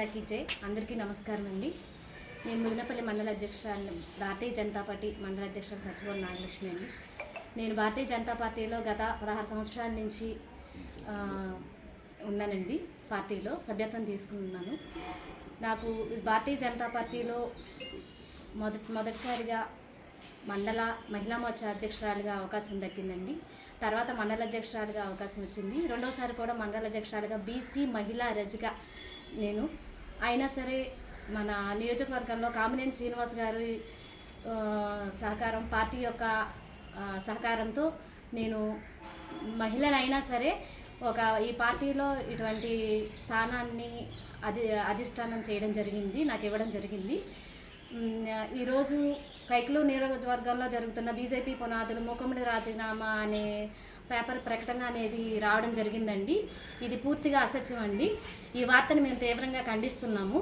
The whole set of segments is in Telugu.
భారత్ జై. అందరికీ నమస్కారం అండి. నేను ముదినపల్లి మండల అధ్యక్షురాలు భారతీయ జనతా పార్టీ మండల అధ్యక్షురాలు సచివాల నాగలక్ష్మి అండి. నేను భారతీయ జనతా పార్టీలో గత పదహారు సంవత్సరాల నుంచి ఉన్నానండి. పార్టీలో సభ్యత్వం తీసుకున్నాను నాకు భారతీయ జనతా పార్టీలో మొదటి మొదటిసారిగా మండల మహిళా మోర్చా అధ్యక్షురాలుగా అవకాశం దక్కిందండి. తర్వాత మండల అధ్యక్షురాలుగా అవకాశం వచ్చింది. రెండోసారి కూడా మండల అధ్యక్షురాలుగా బీసీ మహిళా రజగా నేను అయినా సరే మన నియోజకవర్గంలో కామినేని శ్రీనివాస్ గారి సహకారం పార్టీ యొక్క సహకారంతో నేను మహిళనైనా సరే ఒక ఈ పార్టీలో ఇటువంటి స్థానాన్ని అధి అధిష్టానం చేయడం జరిగింది నాకు ఇవ్వడం జరిగింది. ఈరోజు కైకులు నియోజకవర్గంలో జరుగుతున్న బీజేపీ పునాదులు మూకముడి రాజీనామా అనే పేపర్ ప్రకటన అనేది రావడం జరిగిందండి. ఇది పూర్తిగా అసత్యం అండి. ఈ వార్తను మేము తీవ్రంగా ఖండిస్తున్నాము.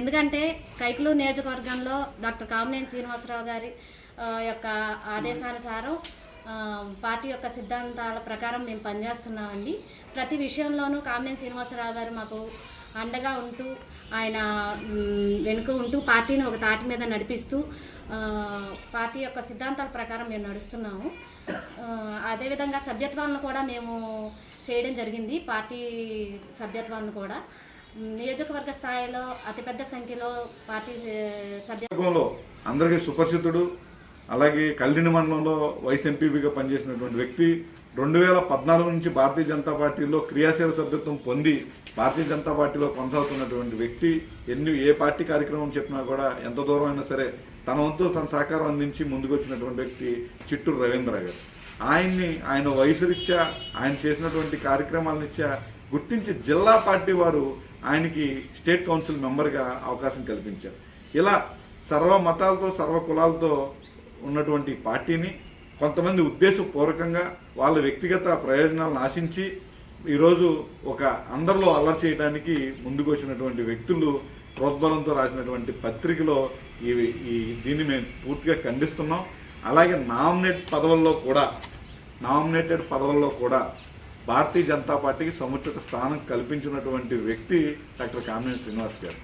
ఎందుకంటే కైకులు నియోజకవర్గంలో డాక్టర్ కామినేని శ్రీనివాసరావు గారి యొక్క ఆదేశానుసారం పార్టీ యొక్క సిద్ధాంతాల ప్రకారం మేము పనిచేస్తున్నామండి. ప్రతి విషయంలోనూ కామినేని శ్రీనివాసరావు గారు మాకు అండగా ఉంటూ ఆయన వెనుక ఉంటూ పార్టీని ఒక తాటి మీద నడిపిస్తూ పార్టీ యొక్క సిద్ధాంతాల ప్రకారం మేము నడుస్తున్నాము. అదేవిధంగా సభ్యత్వాలను కూడా మేము చేయడం జరిగింది పార్టీ సభ్యత్వాలను కూడా. నియోజకవర్గ స్థాయిలో అతిపెద్ద సంఖ్యలో పార్టీ సభ్యత్వంలో అందరికీ సుపరిచితుడు అలాగే కల్దిని మండలంలో వైస్ ఎంపీపీగా పనిచేసినటువంటి వ్యక్తి రెండు వేల పద్నాలుగు నుంచి భారతీయ జనతా పార్టీలో క్రియాశీల సభ్యత్వం పొంది భారతీయ జనతా పార్టీలో కొనసాగుతున్నటువంటి వ్యక్తి ఎన్ని ఏ పార్టీ కార్యక్రమం చెప్పినా కూడా ఎంత దూరం అయినా సరే తన వంతు తన సహకారం అందించి ముందుకు వచ్చినటువంటి వ్యక్తి చిట్టూరు రవీంద్ర గారు. ఆయన్ని ఆయన వయసు రీత్యా ఆయన చేసినటువంటి కార్యక్రమాలనిచ్చా గుర్తించి జిల్లా పార్టీ వారు ఆయనకి స్టేట్ కౌన్సిల్ మెంబర్గా అవకాశం కల్పించారు. ఇలా సర్వ మతాలతో సర్వ కులాలతో ఉన్నటువంటి పార్టీని కొంతమంది ఉద్దేశపూర్వకంగా వాళ్ళ వ్యక్తిగత ప్రయోజనాలను ఆశించి ఈరోజు ఒక అందరిలో అల్లరి చేయడానికి ముందుకు వచ్చినటువంటి వ్యక్తులు ప్రోద్బలంతో రాసినటువంటి పత్రికలో ఈ ఈ దీన్ని మేము పూర్తిగా ఖండిస్తున్నాం. అలాగే నామినేట్ పదవుల్లో కూడా నామినేటెడ్ పదవుల్లో కూడా భారతీయ జనతా పార్టీకి సముచిత స్థానం కల్పించినటువంటి వ్యక్తి డాక్టర్ కామినేని శ్రీనివాస్ గారు.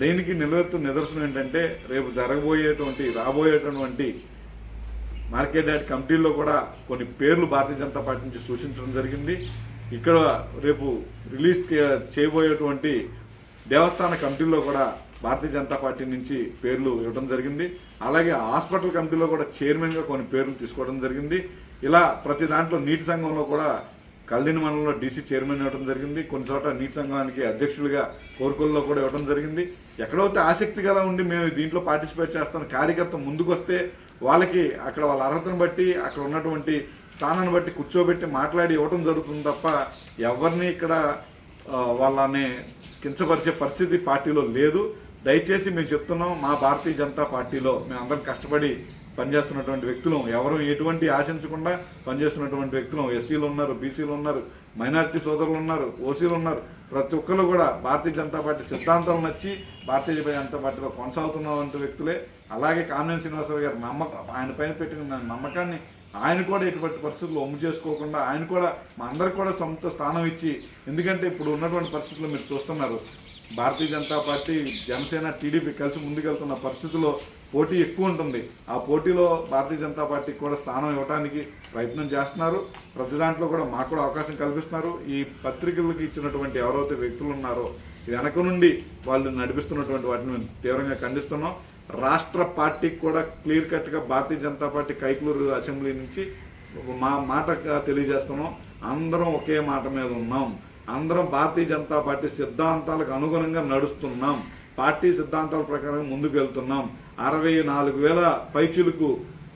దీనికి నిలవెత్తు నిదర్శనం ఏంటంటే రేపు జరగబోయేటువంటి రాబోయేటటువంటి మార్కెట్ యార్డ్ కమిటీల్లో కూడా కొన్ని పేర్లు భారతీయ జనతా పార్టీ నుంచి సూచించడం జరిగింది. ఇక్కడ రేపు రిలీజ్ చేయబోయేటువంటి దేవస్థాన కమిటీల్లో కూడా భారతీయ జనతా పార్టీ నుంచి పేర్లు ఇవ్వడం జరిగింది. అలాగే హాస్పిటల్ కమిటీలో కూడా చైర్మన్గా కొన్ని పేర్లు తీసుకోవడం జరిగింది. ఇలా ప్రతి దాంట్లో నీటి సంఘంలో కూడా కల్దిని మండలంలో డీసీ చైర్మన్ ఇవ్వడం జరిగింది. కొన్ని చోట్ల నీటి సంఘానికి అధ్యక్షులుగా కోరుకొల్లో కూడా ఇవ్వడం జరిగింది. ఎక్కడైతే ఆసక్తి గల ఉండి మేము దీంట్లో పార్టిసిపేట్ చేస్తాం కార్యకర్త ముందుకు వస్తే వాళ్ళకి అక్కడ వాళ్ళ అర్హతను బట్టి అక్కడ ఉన్నటువంటి స్థానాన్ని బట్టి కూర్చోబెట్టి మాట్లాడి ఇవ్వటం జరుగుతుంది తప్ప ఎవరిని ఇక్కడ వాళ్ళని కించపరిచే పరిస్థితి పార్టీలో లేదు. దయచేసి మేము చెప్తున్నాం మా భారతీయ జనతా పార్టీలో మేము అందరం కష్టపడి పనిచేస్తున్నటువంటి వ్యక్తులు. ఎవరు ఎటువంటి ఆశించకుండా పనిచేస్తున్నటువంటి వ్యక్తులు. ఎస్సీలు ఉన్నారు బీసీలు ఉన్నారు. మైనారిటీ సోదరులు ఉన్నారు ఓసీలు ఉన్నారు. ప్రతి ఒక్కరు కూడా భారతీయ జనతా పార్టీ సిద్ధాంతాలు నచ్చి భారతీయ జనతా పార్టీలో కొనసాగుతున్నటువంటి వ్యక్తులే. అలాగే కామినేని శ్రీనివాసరావు గారి నమ్మకం ఆయన పైన పెట్టిన నమ్మకాన్ని ఆయన కూడా ఎటువంటి పరిస్థితుల్లో ఒమ్ము చేసుకోకుండా ఆయన కూడా మా అందరికి కూడా సొంత స్థానం ఇచ్చి ఎందుకంటే ఇప్పుడు ఉన్నటువంటి పరిస్థితుల్లో మీరు చూస్తున్నారు భారతీయ జనతా పార్టీ జనసేన టీడీపీ కలిసి ముందుకెళ్తున్న పరిస్థితుల్లో పోటీ ఎక్కువ ఉంటుంది. ఆ పోటీలో భారతీయ జనతా పార్టీకి కూడా స్థానం ఇవ్వడానికి ప్రయత్నం చేస్తున్నారు. ప్రతి దాంట్లో కూడా మాకు కూడా అవకాశం కల్పిస్తున్నారు. ఈ పత్రికలకు ఇచ్చినటువంటి ఎవరైతే వ్యక్తులు ఉన్నారో వెనక నుండి వాళ్ళు నడిపిస్తున్నటువంటి వాటిని మేము తీవ్రంగా ఖండిస్తున్నాం. రాష్ట్ర పార్టీకి కూడా క్లియర్ కట్గా భారతీయ జనతా పార్టీ కైకులూరు అసెంబ్లీ నుంచి మా మాట తెలియజేస్తున్నాం. అందరం ఒకే మాట మీద ఉన్నాం. అందరం భారతీయ జనతా పార్టీ సిద్ధాంతాలకు అనుగుణంగా నడుస్తున్నాం. పార్టీ సిద్ధాంతాల ప్రకారం ముందుకు వెళ్తున్నాం. అరవై నాలుగు వేల పైచులకు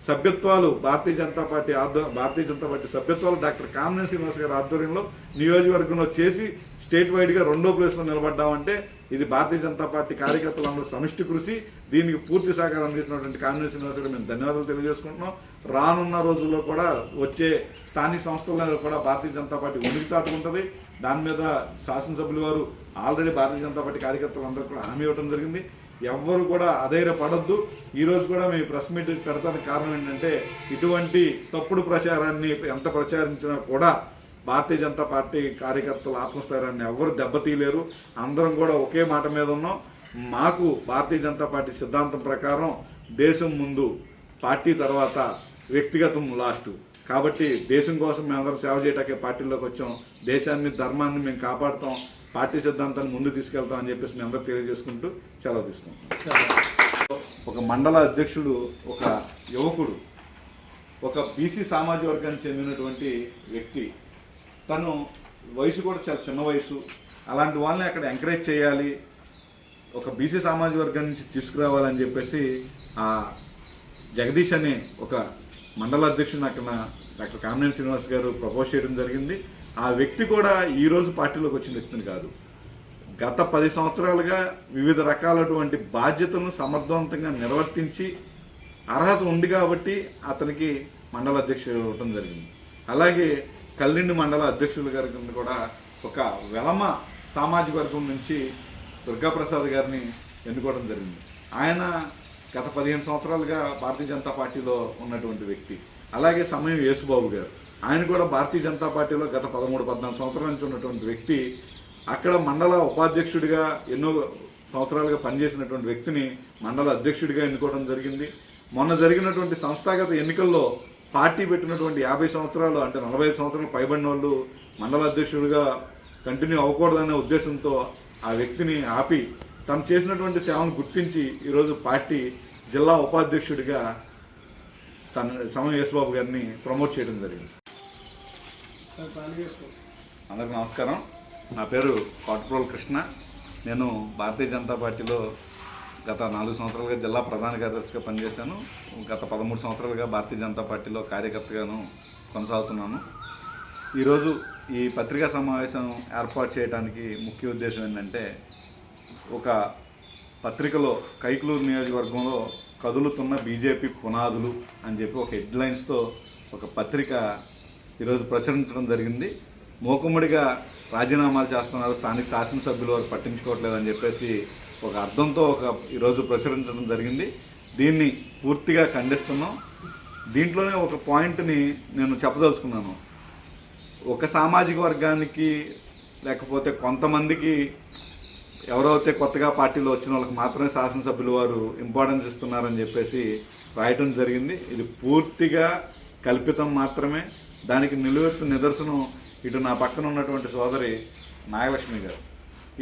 సభ్యత్వాలు భారతీయ జనతా పార్టీ ఆధ్వ భారతీయ జనతా పార్టీ సభ్యత్వాలు డాక్టర్ కామనే శ్రీనివాస్ గారి ఆధ్వర్యంలో నియోజకవర్గంలో చేసి స్టేట్ వైడ్గా రెండో ప్లేస్లో నిలబడ్డామంటే ఇది భారతీయ జనతా పార్టీ కార్యకర్తలందరూ సమిష్టి కృషి. దీనికి పూర్తి సహకారం అందిస్తున్నటువంటి కామినేని శ్రీనివాస్ గారు మేము ధన్యవాదాలు తెలియజేసుకుంటున్నాం. రానున్న రోజుల్లో కూడా వచ్చే స్థానిక సంస్థల కూడా భారతీయ జనతా పార్టీ ఉనికి చాటుకుంటుంది. దాని మీద శాసనసభ్యులు వారు ఆల్రెడీ భారతీయ జనతా పార్టీ కార్యకర్తలు అందరూ కూడా హామీ ఇవ్వడం జరిగింది. ఎవ్వరు కూడా అధైర్యపడద్దు. ఈ ఈరోజు కూడా మేము ప్రెస్ మీట్ పెడతానికి కారణం ఏంటంటే ఇటువంటి తప్పుడు ప్రచారాన్ని ఎంత ప్రచారించినా కూడా భారతీయ జనతా పార్టీ కార్యకర్తల ఆత్మస్థైర్యాన్ని ఎవరు దెబ్బతీయలేరు. అందరం కూడా ఒకే మాట మీద ఉన్నాం. మాకు భారతీయ జనతా పార్టీ సిద్ధాంతం ప్రకారం దేశం ముందు పార్టీ తర్వాత వ్యక్తిగతం లాస్ట్. కాబట్టి దేశం కోసం మేమందరం సేవ చేయటానికి పార్టీలోకి వచ్చాం. దేశాన్ని ధర్మాన్ని మేము కాపాడుతాం. పార్టీ సిద్ధాంతాన్ని ముందు తీసుకెళ్తాం అని చెప్పేసి మేము అందరూ తెలియజేసుకుంటూ సెలవు తీసుకుంటాం ఒక మండల అధ్యక్షుడు ఒక యువకుడు ఒక బీసీ సామాజిక వర్గానికి చెందినటువంటి వ్యక్తి. తను వయసు కూడా చాలా చిన్న వయసు. అలాంటి వాళ్ళని అక్కడ ఎంకరేజ్ చేయాలి. ఒక బీసీ సామాజిక వర్గం నుంచి తీసుకురావాలని చెప్పేసి ఆ జగదీష్ అనే ఒక మండల అధ్యక్షుడు అక్కడ డాక్టర్ కామినేని శ్రీనివాస్ గారు ప్రపోజ్ చేయడం జరిగింది. ఆ వ్యక్తి కూడా ఈ రోజు పార్టీలోకి వచ్చిన వ్యక్తిని కాదు. గత పది సంవత్సరాలుగా వివిధ రకాలటువంటి బాధ్యతలను సమర్థవంతంగా నిర్వర్తించి అర్హత ఉంది కాబట్టి అతనికి మండల అధ్యక్షుడు ఇవ్వటం జరిగింది. అలాగే కల్లిండి మండల అధ్యక్షుల గారి కింద కూడా ఒక వెలమ సామాజిక వర్గం నుంచి దుర్గాప్రసాద్ గారిని ఎన్నుకోవడం జరిగింది. ఆయన గత పదిహేను సంవత్సరాలుగా భారతీయ జనతా పార్టీలో ఉన్నటువంటి వ్యక్తి. అలాగే సమయం యేసుబాబు గారు. ఆయన కూడా భారతీయ జనతా పార్టీలో గత పదమూడు పద్నాలుగు సంవత్సరాల నుంచి ఉన్నటువంటి వ్యక్తి. అక్కడ మండల ఉపాధ్యక్షుడిగా ఎన్నో సంవత్సరాలుగా పనిచేసినటువంటి వ్యక్తిని మండల అధ్యక్షుడిగా ఎన్నుకోవడం జరిగింది. మొన్న జరిగినటువంటి సంస్థాగత ఎన్నికల్లో పార్టీ పెట్టినటువంటి యాభై సంవత్సరాలు అంటే నలభై ఐదు సంవత్సరాలు పైబడిన వాళ్ళు మండల అధ్యక్షుడిగా కంటిన్యూ అవ్వకూడదనే ఉద్దేశంతో ఆ వ్యక్తిని ఆపి తను చేసినటువంటి సేవను గుర్తించి ఈరోజు పార్టీ జిల్లా ఉపాధ్యక్షుడిగా తన సమయం యేసుబాబు గారిని ప్రమోట్ చేయడం జరిగింది. అందరికి నమస్కారం. నా పేరు కోటప్రోల్ కృష్ణ. నేను భారతీయ జనతా పార్టీలో గత నాలుగు సంవత్సరాలుగా జిల్లా ప్రధాన కార్యదర్శిగా పనిచేశాను. గత పదమూడు సంవత్సరాలుగా భారతీయ జనతా పార్టీలో కార్యకర్తగాను కొనసాగుతున్నాను. ఈరోజు ఈ పత్రికా సమావేశం ఏర్పాటు చేయడానికి ముఖ్య ఉద్దేశం ఏంటంటే ఒక పత్రికలో కైకులూరు నియోజకవర్గంలో కదులుతున్న బీజేపీ పునాదులు అని చెప్పి ఒక హెడ్లైన్స్తో ఒక పత్రిక ఈరోజు ప్రచురించడం జరిగింది. మూకుమ్మడిగా రాజీనామాలు చేస్తున్నారు. స్థానిక శాసనసభ్యులు వారు పట్టించుకోవట్లేదని చెప్పేసి ఒక అర్థంతో ఒక ఈరోజు ప్రచురించడం జరిగింది. దీన్ని పూర్తిగా ఖండిస్తున్నాం. దీంట్లోనే ఒక పాయింట్ని నేను చెప్పదలుచుకున్నాను. ఒక సామాజిక వర్గానికి లేకపోతే కొంతమందికి ఎవరైతే కొత్తగా పార్టీలో వచ్చిన వాళ్ళకి మాత్రమే శాసనసభ్యులు వారు ఇంపార్టెన్స్ ఇస్తున్నారని చెప్పేసి రాయటం జరిగింది. ఇది పూర్తిగా కల్పితం మాత్రమే. దానికి నిలువెత్తు నిదర్శనం ఇటు నా పక్కన ఉన్నటువంటి సోదరి నాగలక్ష్మి గారు.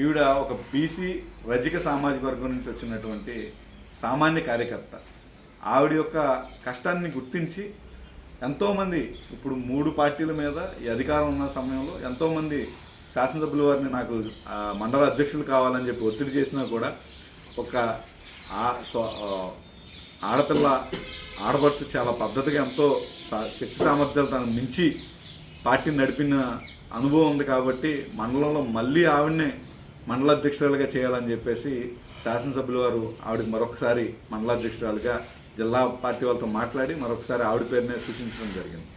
ఈవిడ ఒక బీసీ రజిక సామాజిక వర్గం నుంచి వచ్చినటువంటి సామాన్య కార్యకర్త. ఆవిడ యొక్క కష్టాన్ని గుర్తించి ఎంతోమంది ఇప్పుడు మూడు పార్టీల మీద ఈ అధికారం ఉన్న సమయంలో ఎంతోమంది శాసనసభ్యుల వారిని నాకు మండల అధ్యక్షులు కావాలని చెప్పి ఒత్తిడి చేసినా కూడా ఒక ఆడపిల్ల ఆడపడుచు చాలా పద్ధతిగా ఎంతో శక్తి సామర్థ్యాలు తను మించి పార్టీని నడిపిన అనుభవం ఉంది కాబట్టి మండలంలో మళ్ళీ ఆవిడనే మండల అధ్యక్షురాలుగా చేయాలని చెప్పేసి శాసనసభ్యుల వారు ఆవిడకి మరొకసారి మండల అధ్యక్షురాలుగా జిల్లా పార్టీ వాళ్ళతో మాట్లాడి మరొకసారి ఆవిడ పేరునే సూచించడం జరిగింది.